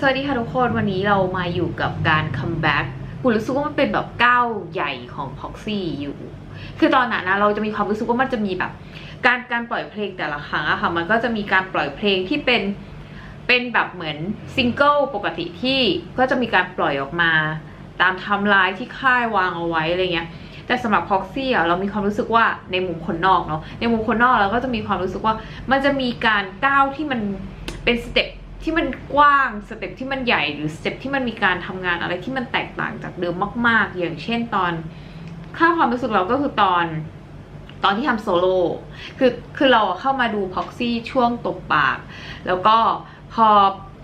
สวัสดีค่ะทุกคนวันนี้เรามาอยู่กับการคัมแบ็กคุณรู้สึกว่ามันเป็นแบบก้าวใหญ่ของ Proxy อยู่ คือตอนนั้นนะเราจะมีความรู้สึกว่ามันจะมีแบบ การการปล่อยเพลงแต่ละครั้งอะค่ะมันก็จะมีการปล่อยเพลงที่เป็นเป็นแบบเหมือนซิงเกิลปกติที่ก็จะมีการปล่อยออกมา ตามไทม์ไลน์ที่ค่ายวางเอาไว้อะไรเงี้ยแต่สำหรับ Proxy อะเรามีความรู้สึกว่าในมุมคนนอกเนาะในมุมคนนอกเราก็จะมีความรู้สึกว่ามันจะมีการก้าวที่มันเป็นสเต็ป ที่มันกว้างสเต็ปที่มันใหญ่หรือสเต็ปที่มันมีการทำงานอะไรที่มันแตกต่างจากเดิมมาก ๆ อย่างเช่นตอน ค่าความรู้สึกเราก็คือตอนตอนที่ทำโซโล่คือคือเราเข้ามาดู Proxy ช่วงตบปาก แล้วก็พอ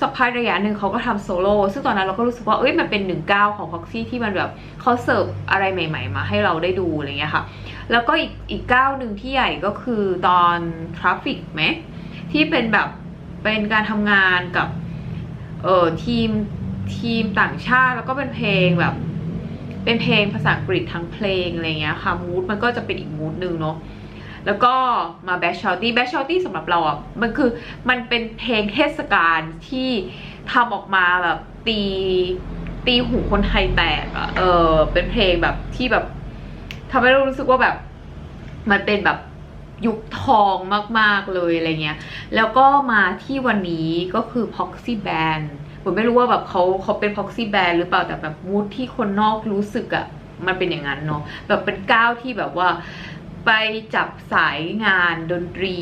สักพักระยะหนึ่งเขาก็ทำโซโล่ซึ่งตอนนั้นเราก็รู้สึกว่าเอ้ยมันเป็นหนึ่งก้าวของ Proxy ที่มันแบบเขาเสิร์ฟอะไรใหม่ ๆ มาให้เราได้ดูอะไรเงี้ยค่ะ แล้วก็อีกอีกก้าวหนึ่งที่ใหญ่ก็คือตอน Traffic ไหมที่เป็นแบบ เป็นการทำงานกับเอ่อทีมทีมต่างชาติแล้วก็เป็นเพลงแบบ เป็นเพลงภาษาอังกฤษทั้งเพลงอะไรเงี้ยค่ะมูดมันก็จะเป็นอีกมูดหนึ่งเนาะแล้วก็มาแบชช a ตี้แบชช a ตี้สำหรับเราอะมันคือมันเป็นเพลงเทศกาลที่ทำออกมาแบบตีตีหูคนไทยแตกอะเออเป็นเพลงแบบที่แบบทำให้เรารู้สึกว่าแบบ มันเป็นแบบ ยุคทองมากๆเลยอะไรเงี้ย แล้วก็มาที่วันนี้ก็คือ Proxy Band ผมไม่รู้ว่าแบบเขาเขาเป็น Proxy Band หรือเปล่าแต่แบบมูดที่คนนอกรู้สึกอะมันเป็นอย่างนั้นเนาะแบบเป็นก้าวที่แบบว่าไปจับสายงานดนตรี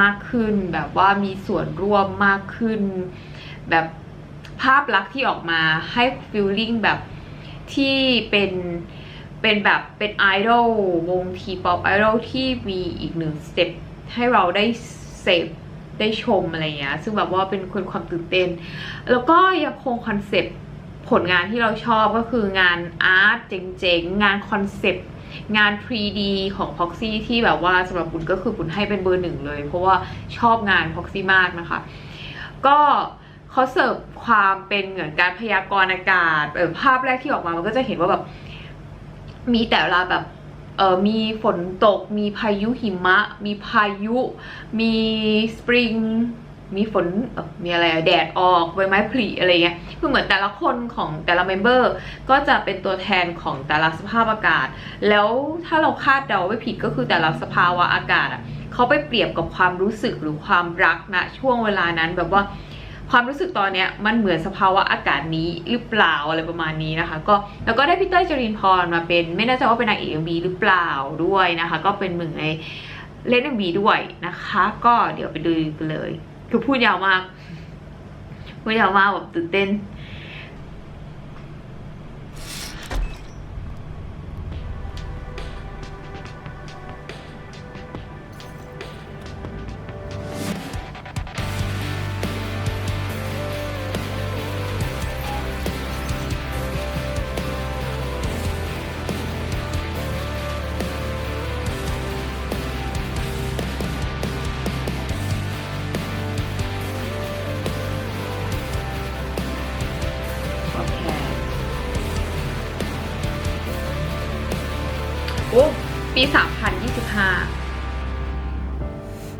มากขึ้น แบบว่ามีส่วนร่วมมากขึ้น แบบภาพลักษณ์ที่ออกมาให้ฟีลลิ่งแบบที่เป็น เป็นแบบเป็นไอดอลวงทีป๊อปไอดอลที่มีอีกหนึ่งสเต็ปให้เราได้เสพได้ชมอะไรเงี้ยซึ่งแบบว่าเป็นคนความตื่นเต้น แล้วก็ยังคงคอนเซปต์ผลงานที่เราชอบก็คืองานอาร์ตเจ๋งๆ งานคอนเซปต์งาน 3D ของ Proxy ที่แบบว่าสำหรับบุญก็คือบุญให้เป็นเบอร์หนึ่งเลย เพราะว่าชอบงาน Proxy มากนะคะ ก็เขาเสิร์ฟความเป็นเหมือนการพยากรณ์อากาศเออภาพแรกที่ออกมามันก็จะเห็นว่าแบบ มีแต่ละแบบเออมีฝนตก มีพายุหิมะ มีพายุ มีสปริง มีฝนมีอะไรแดดออกใบไม้ผลิอะไรเงี้ยคือเหมือนแต่ละคนของแต่ละเมมเบอร์ก็จะเป็นตัวแทนของแต่ละสภาพอากาศ แล้วถ้าเราคาดเดาไม่ผิดก็คือแต่ละสภาวะอากาศอะเขาไปเปรียบกับความรู้สึกหรือความรักณช่วงเวลานั้นแบบว่า ความรู้สึกตอนเนี้ยมันเหมือนสภาวะอากาศนี้หรือเปล่าอะไรประมาณนี้นะคะ ก็แล้วก็ได้พี่เต้ยจรินพรมาเป็น ไม่แน่ใจว่าเป็นนางเอกเอ็มบีหรือเปล่าด้วยนะคะ ก็เป็นหนึ่งในเล่นเอ็มบีด้วยนะคะ ก็เดี๋ยวไปดูกันเลย คือพูดยาวมากพูดยาวมากแบบตื่นเต้น ปี 3025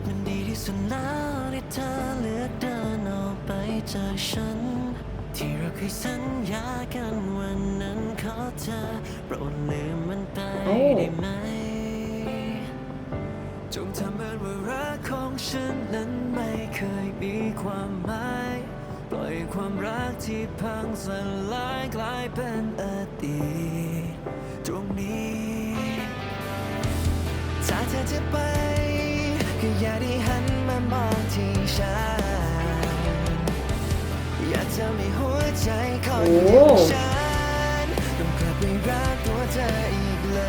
มันดีที่สุดแล้วที่เธอเลือกเดินออกไปจากฉัน ที่เราเคยสัญญากันวันนั้นขอเธอโปรดลืมมันไปโอ้ได้ไหมจงทำเหมือนว่ารักของฉันนั้นไม่เคยมีความหมายปล่อยความรักที่พังสลายกลายเป็นอดีตตรงนี้ ถ้าเธอจะไป ก็อย่าได้หันมามองที่ฉันอย่าทำให้หัวใจของโอ้ ฉันต้องกลับไปรักตัวเธออีกเล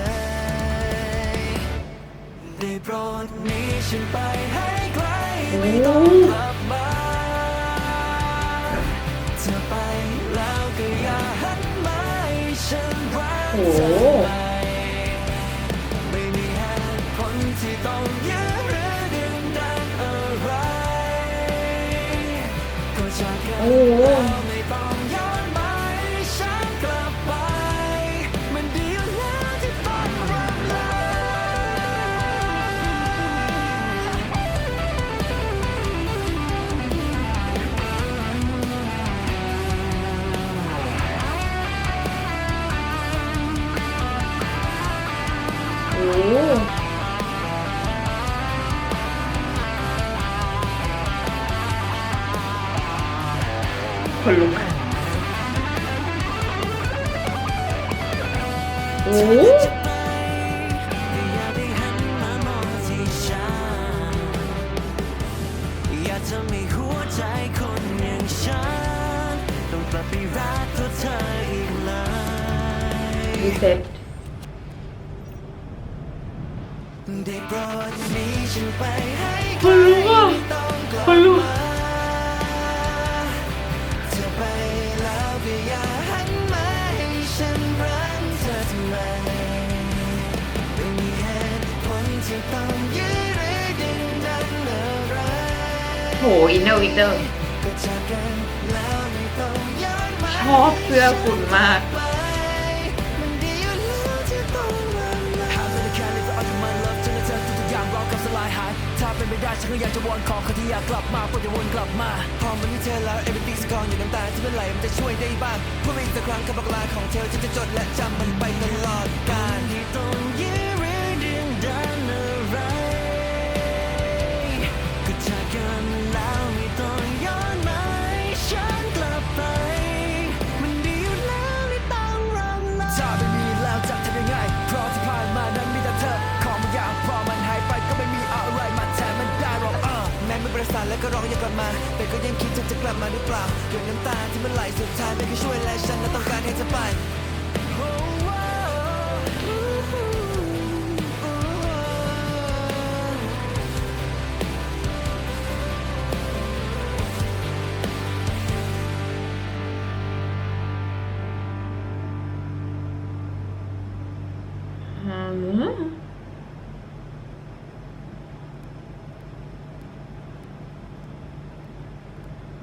ย ได้โปรดหนี้ฉันไปให้ไกลไม่ต้องกลับมาเธอไปแล้วก็อย่าหันมาให้ฉันรักโอ้ เธอ ที่ต้องยื้อหรือดึงดันอะไร ก็จากแล้ คนลุ นกระทั่งทุกอย่างรอกับสลายหายถ้าเป็นไปได้ฉันก็อยากจะวอนขอคนที่อยากกลับมาเพื่อจะวนกลับมา พอมันมีเธอแล้ว everything's gone อยู่น้ำตาที่มันไหลมันจะช่วยได้บ้างเพูดไปอีกสักครั้งคำบอกลาของเธอฉันจะจดและจำมันไปตลอดกาลที่ต้องยื้อ ก็ร้องกลับมา แต่ก็ยังคิดเธอจะกลับมาหรือเปล่าหยดน้ำตาที่มันไหลสุดท้ายไม่เคยช่วยและฉันและต้องการให้เธอไปอืม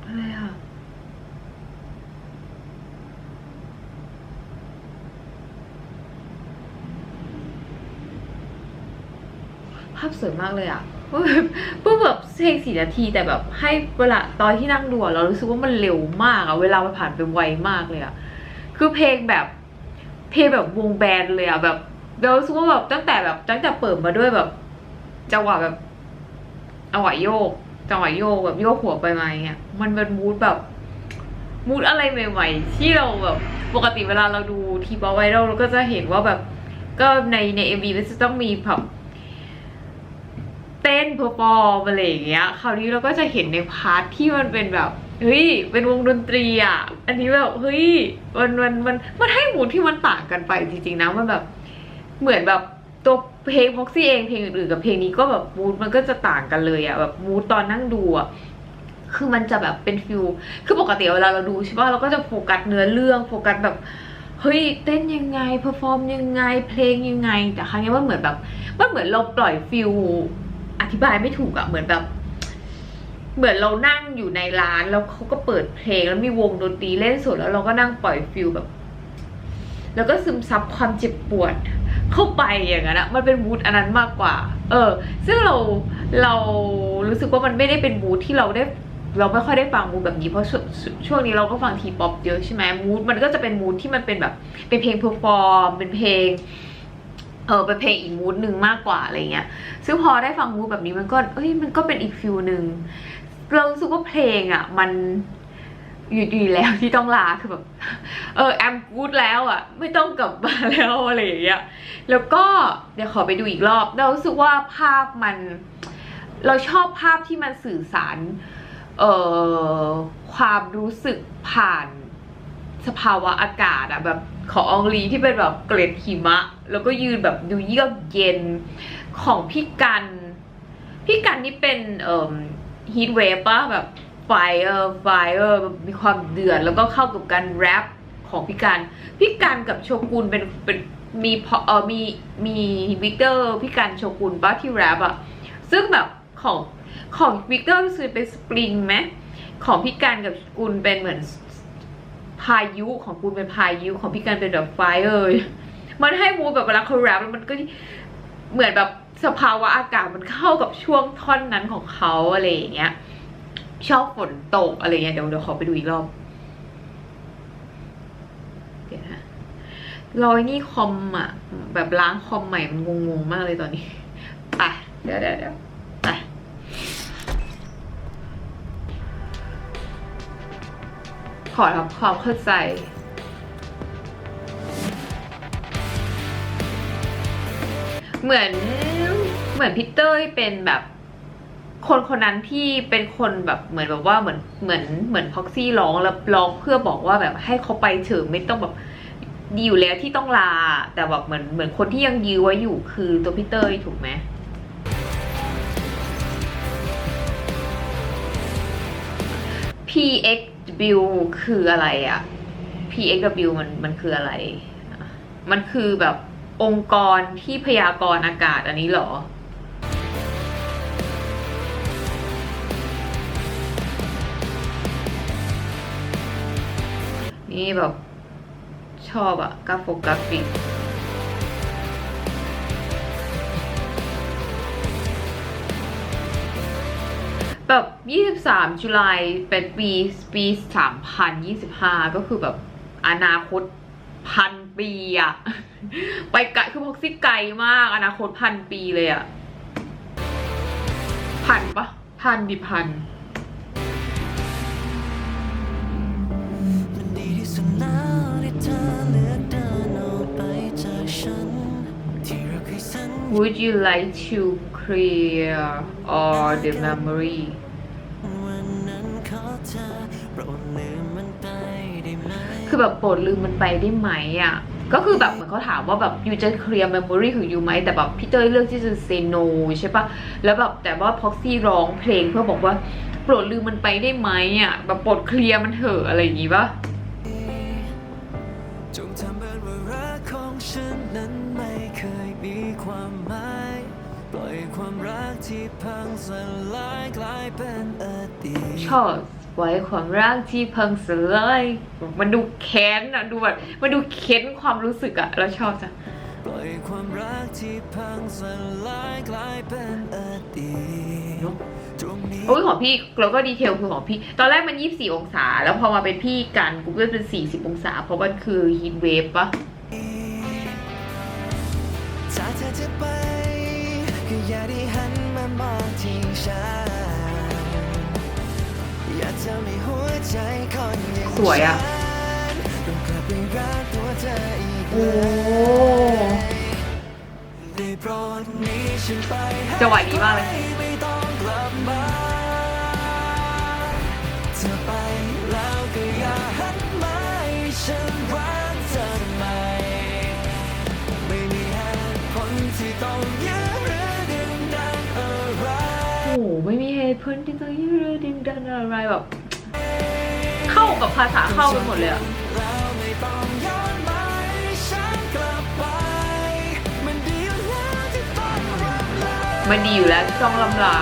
อะไรอะ ภาพส วยมากเลยอะเพิ่งแบบเพลงสี่นาทีแต่แบบให้เวลาตอนที่นั่งดูเรารู้สึกว่ามันเร็วมากอะเวลามันผ่านไปไวมากเลยอะคือเพลงแบบเพลงแบบวงแบนเลยอะแบบเรารู้สึกว่าแบบตั้งแต่แบบตั้งแต่เปิดมาด้วยแบบจังหวะแบบจังหวะโยกจังหวะโยกแบบโยกหัวไปมาอย่างเงี้ยมันเป็นมูดแบบมูดอะไรใหม่ๆ ที่เราแบบปกติเวลาเราดูทีป๊อปไวรัลเราก็จะเห็นว่าแบบก็ในในเอ็มวีมันจะต้องมีแบบ เต้นเพอร์ฟอร์มอะไรอย่างเงี้ย คราวนี้เราก็จะเห็นในพาร์ทที่มันเป็นแบบเฮ้ย เป็นวงดนตรีอะ อันนี้แบบเฮ้ย มันมันมันมันให้มูดที่มันต่างกันไปจริงๆนะ มันแบบเหมือนแบบตัวเพลงพ็อกซี่เองเพลงอื่นๆกับเพลงนี้ก็แบบมูดมันก็จะต่างกันเลยอะแบบมูดตอนนั่งดูอะคือมันจะแบบเป็นฟิลคือปกติเวลาเราดูใช่ป่ะเราก็จะโฟกัสเนื้อเรื่องโฟกัสแบบเฮ้ยเต้นยังไงเพอร์ฟอร์มยังไงเพลงยังไง แต่ครั้งนี้มันเหมือนแบบมันเหมือนเราปล่อยฟิล อธิบายไม่ถูกอะเหมือนแบบ เหมือนเรานั่งอยู่ในร้านแล้วเขาก็เปิดเพลงแล้วมีวงดนตรีเล่นสดแล้วเราก็นั่งปล่อยฟิลแบบ แล้วก็ซึมซับความเจ็บปวดเข้าไปอย่างนั้นอะมันเป็นมูดอันนั้นมากกว่า เออ ซึ่งเราเรารู้สึกว่ามันไม่ได้เป็นมูดที่เราได้เราไม่ค่อยได้ฟังมูดแบบนี้เพราะช่วงช่วงนี้เราก็ฟังทีป๊อปเยอะใช่ไหมมูดมันก็จะเป็นมูดที่มันเป็นแบบเป็นเพลงเพอร์ฟอร์มเป็นเพลง เออเป็นเพลงอีกมูดหนึ่งมากกว่าอะไรเงี้ย ซึ่งพอได้ฟังมูดแบบนี้มันก็ เอ้ยมันก็เป็นอีกฟิลหนึ่งเรารู้สึกว่าเพลงอะ มันอยู่ดีแล้วที่ต้องลาคือแบบ เออแอมพูดแล้วอะ ไม่ต้องกลับมาแล้วอะไรอย่างเงี้ยแล้วก็เดี๋ยวขอไปดูอีกรอบเรารู้สึกว่าภาพมัน เราชอบภาพที่มันสื่อสาร เอ่อความรู้สึกผ่านสภาวะอากาศอะแบบของอองลีที่เป็นแบบเกล็ดหิมะ แล้วก็ยืนแบบดูเยือกเย็นของพี่กัน พี่กันนี่เป็นเอ่อฮีทเวฟปะแบบไฟเออไฟเออมีความเดือดแล้วก็เข้ากับการแรปของพี่กัน พี่กันกับโชกุนเป็นเป็นมีพอเออมีมีวิกเตอร์พี่กันโชกุนปะที่แรปอะซึ่งแบบของของวิกเตอร์รู้สึกเป็นสปริงไหมของพี่กันกับกุลเป็นเหมือนพายุของคุณเป็นพายุของพี่กันเป็นแบบไฟเออ มันให้มูดแบบเวลาเขาแรปแล้วมันก็เหมือนแบบสภาวะอากาศมันเข้ากับช่วงท่อนนั้นของเขาอะไรอย่างเงี้ย ชอบฝนตกอะไรเงี้ยเดี๋ยวเดี๋ยวขอไปดูอีกรอบเดี๋ยวนะรอยนี่คอมอะ แบบล้างคอมใหม่มันงงๆมากเลยตอนนี้ไปเดี๋ยวเดี๋ยวเดี๋ยวไปขอทำความเข้าใจ เหมือนเหมือนพีเต้ยเป็นแบบคนคนนั้นที่เป็นคนแบบเหมือนแบบว่าเหมือนเหมือนเหมือนพ็อกซี่ร้องแล้วร้องเพื่อบอกว่าแบบให้เขาไปเถอะไม่ต้องแบบดีอยู่แล้วที่ต้องลา แต่แบบเหมือนเหมือนคนที่ยังยื้อไว้อยู่คือตัวพี่เต้ยถูกไหม PXW คืออะไรอะ PXW มันมันคืออะไร มันคือแบบ องค์กรที่พยากรณ์อากาศอันนี้เหรอ นี่แบบชอบอะกราฟกราฟิกแบบ23จุลายเป็นปีปี 3025 ก็คือแบบอนาคตพัน ปีอะไปไกลคือพอกซี่ไกลมากอนาคตพันปีเลยอะพันปะพันดิพันมันดีที่สุดแล้วที่เธอเลือกเดินออราเคยสัญญา Would you like to clear all the memory วันนั้นขอเธอโปรด คือแบบโปรดลืมมันไปได้ไหมอะก็คือแบบเหมือนเขาถามว่าแบบยูจะเคลียร์ memory ของยูไหมแต่แบบพี่เต้ยเลือกที่จะ say no ใช่ปะแล้วแบบแต่ว่าพ็อกซี่ร้องเพลงเพื่อบอกว่าโปรดลืมมันไปได้ไหมอะแบบโปรดเคลียร์มันเถอะอะไรอย่างงี้ปะจงทำเหมือนว่ารักของฉันนั้นไม่เคยมีความหมายปล่อยความรักที่พังสลายกลายเป็นอดีตชอบ ไว้ความรักที่พังสลายมันดูแค้นอะดูแบบมันดูเค้นความรู้สึกอะแล้วชอบจ้ะปล่อยความรักที่พังสลายกลายเป็นอดีตตรงนี้โอ้ยของพี่แล้วก็ดีเทลคือของพี่ ตอนแรกมัน 24 องศา แล้วพอมาเป็นพี่กันกูก็เป็น 40 องศา เพราะมันคือฮีทเวฟปะถ้าเธอจะไปก็อย่าได้หันมามองที่ฉัน สวยอะฉันต้องกลับไปรักตัวเธออีกโอ้ได้โปรดหนี้ฉันไปให้จังหวะดีมากเลย มีเหตุผลที่ต้องยืดดึงดันอะไรแบบ เข้ากับภาษาเข้าไปหมดเลยอะมันดีอยู่แล้วที่ต้องรับลามันดีอยู่แล้วที่ต้องลำลา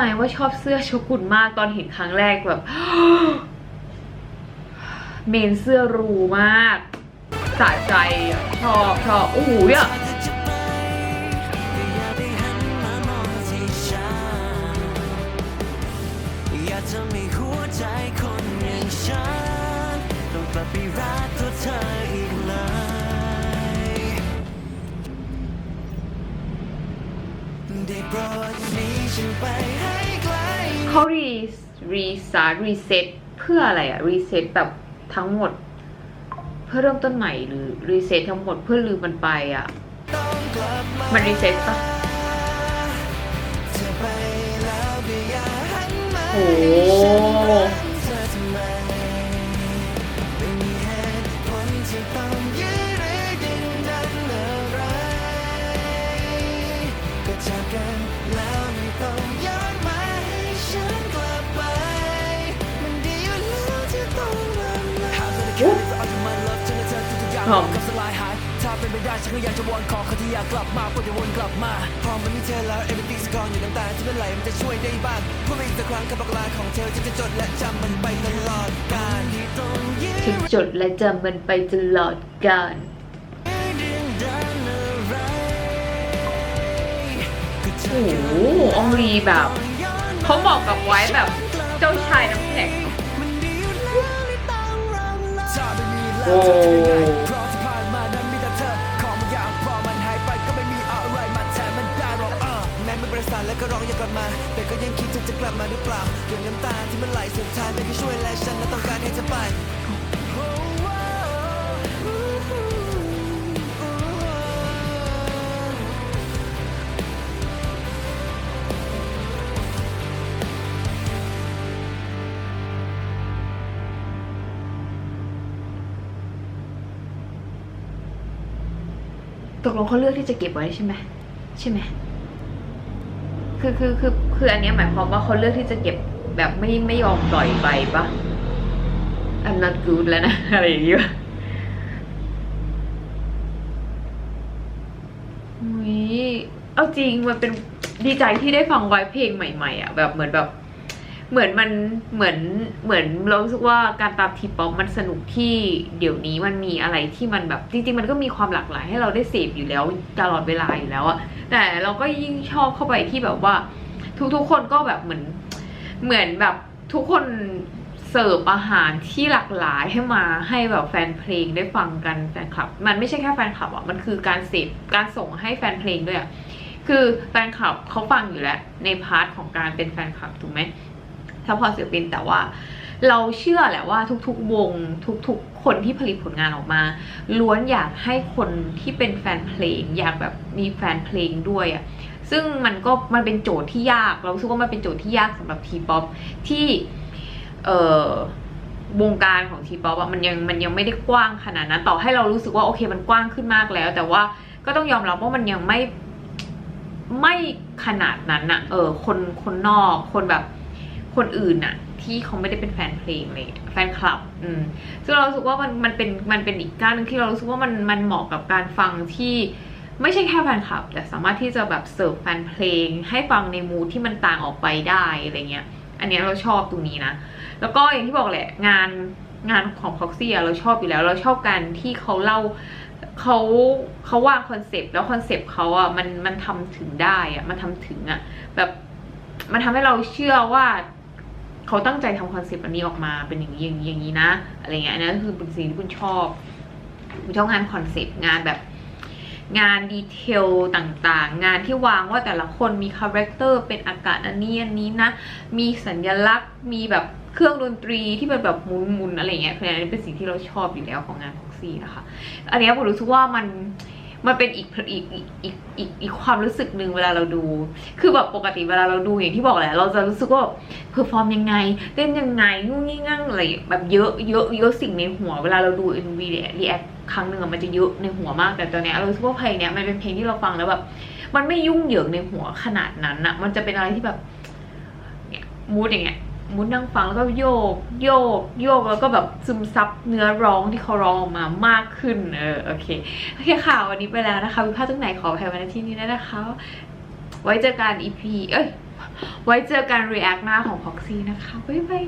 มว่าชอบเสื้อโชกุนมากตอนเห็นครั้งแรกแบบ เมนเสื้อรูมากสะใจชอบชอบโอ้โหเนี่ยถ้าเธอจะไปก็อย่าได้หันมามองที่ฉันอย่าทำให้หัวใจคนอย่างฉันต้องกลับไปรักตัวเธออีกเลยได้โปรดนี้ ฉันไปให้ไกลเขารีรีสารีเซ็ตเพื่ออะไรอะรีเซ็ตแบบทั้งหมด เพื่อเริ่มต้นใหม่หรือรีเซ็ตทั้งหมดเพื่อลืมมันไปอะต้องกลับมามันรีเซ็ตปะเธอไปแล้วก็อย่าหันมาโอ้ หอมกับสลายหายถ้าเป็นไปได้ฉันก็อยากจะวอนขอเขาที่อยากกลับมาพูดจะวนกลับมาพอมันมีเธอแล้ว everything's gone อยู่น้ำตาที่เป็นไหลมันจะช่วยได้บ้างพูดไปอีกสักครั้งคำบบอกลาของเธอฉันจะจดและจำมันไปตลอดกาลที่ต้องยืน ฉันจดและจำมันไปตลอดกาล โอ้โหอองลีแบบเขาเหมาะกับไว้แบบเจ้าชายน้ำแข็ง โอ้ แม้มันประสาแล้วก็ร้องอยากกลับมา แต่ก็ยังคิดถึงจะกลับมาหรือเปล่าเรื่องน้ำตาที่มันไหลสุดท้ายไม่เคยช่วยและฉันน่ะต้องการให้เธอไป ตกลงเขาเลือกที่จะเก็บไว้ใช่ไหมใช่ไหม คือคือคือคืออันนี้หมายความว่าเขาเลือกที่จะเก็บแบบไม่ไม่ยอมปล่อยไปปะ I'm not good แล้วนะ อะไรอย่างเงี้ยอุ้ยเอาจริงมันเป็นดีใจที่ได้ฟังไว้เพลงใหม่ ๆ อะ แบบเหมือนแบบ เหมือนมันเหมือนเหมือนเรารู้สึกว่าการตามทีป๊อปมันสนุกที่เดี๋ยวนี้มันมีอะไรที่มันแบบจริง ๆ มันก็มีความหลากหลายให้เราได้เสพอยู่แล้วตลอดเวลาอยู่แล้วอะแต่เราก็ยิ่งชอบเข้าไปที่แบบว่า ทุกๆคนก็แบบเหมือนเหมือนแบบทุกคนเสิร์ฟอาหารที่หลากหลายให้มาให้แบบแฟนเพลงได้ฟังกันแฟนคลับ มันไม่ใช่แค่แฟนคลับอะมันคือการเสพการส่งให้แฟนเพลงด้วยอะคือแฟนคลับเขาฟังอยู่แล้วในพาร์ทของการเป็นแฟนคลับถูกไหม ซัพพอร์ตศิลปินแต่ว่า เราเชื่อแหละว่าทุกๆวงทุกๆ คนที่ผลิตผลงานออกมา ล้วนอยากให้คนที่เป็นแฟนเพลง อยากแบบมีแฟนเพลงด้วยอะ่ะซึ่งมันก็มันเป็นโจทย์ที่ยาก เรารู้สึกว่ามันเป็นโจทย์ที่ยากสำหรับทีป๊อปที่เอ่อวงการของทีป๊อปมันยังมันยังไม่ได้กว้างขนาดนั้น ต่อให้เรารู้สึกว่าโอเคมันกว้างขึ้นมากแล้ว แต่ว่าก็ต้องยอมรับว่ามันยังไม่ไม่ขนาดนั้นอะเออคนคนนอกคนแบบ คนอื่นน่ะที่เขาไม่ได้เป็นแฟนเพลงเลยแฟนคลับ อืมซึ่งเราสึกว่ามันมันเป็นมันเป็นอีกก้านหนึงที่เรารู้สึกว่ามันมันเหมาะกับการฟังที่ไม่ใช่แค่แฟนคลับ แต่สามารถที่จะแบบเสิร์ฟแฟนเพลง ให้ฟังในมูดที่มันต่างออกไปได้อะไรเงี้ย อันเนี้ยเราชอบตรงนี้นะ แล้วก็อย่างที่บอกแหละงานงานของ Proxy อะเราชอบอยู่แล้ว เราชอบการที่เขาเล่าเขาเขาวางคอนเซปต์แล้วคอนเซปต์เขาอะมันมันทำถึงได้อะมันทำถึงอะแบบมันทำให้เราเชื่อว่า เขาตั้งใจทำคอนเซปต์อันนี้ออกมาเป็นอย่างนี้อย่างนี้อย่างนี้นะอะไรเงี้ยอันนั้นคือเป็นสิ่งที่คุณชอบคุณชอบงานคอนเซปต์งานแบบ งานดีเทลต่างๆ งานที่วางว่าแต่ละคนมีคาแรคเตอร์เป็นอากาศอันนี้อันนี้นะ มีสัญลักษณ์มีแบบเครื่องดนตรีที่เป็นแบบมุนๆอะไรเงี้ยคืออันนี้เป็นสิ่งที่เราชอบอยู่แล้วของงานพ็อกซี่นะคะ อันนี้ผมรู้สึกว่ามัน มันเป็นอีกอีกอีกอีกอีกอีกความรู้สึกหนึ่งเวลาเราดู คือแบบปกติเวลาเราดูอย่างที่บอกแหละ เราจะรู้สึกว่าเพอร์ฟอร์มยังไงเต้นยังไงงูงี้งั้งอะไรแบบเยอะเยอะเยอะสิ่งในหัวเวลาเราดู MV เนี่ยรีแอคครั้งหนึ่งมันจะเยอะในหัวมากแต่ตอนเนี้ยเราสึกว่าเพลงเนี้ยมันเป็นเพลงที่เราฟังแล้วแบบมันไม่ยุ่งเหยิงในหัวขนาดนั้นอะมันจะเป็นอะไรที่แบบมูดอย่างเงี้ย มุดนั่งฟังแล้วก็โยก โยก โยกแล้วก็แบบซึมซับเนื้อร้องที่เขาร้องออกมามากขึ้น เออโอเคโอเคค่ะวันนี้ไปแล้วนะคะวิพากษ์ตรงไหนขอแพ้มาในที่นี้ด้วยนะคะ ไว้เจอกัน EP เอ้ยไว้เจอกัน react หน้าของ Foxy นะคะ บ๊ายบาย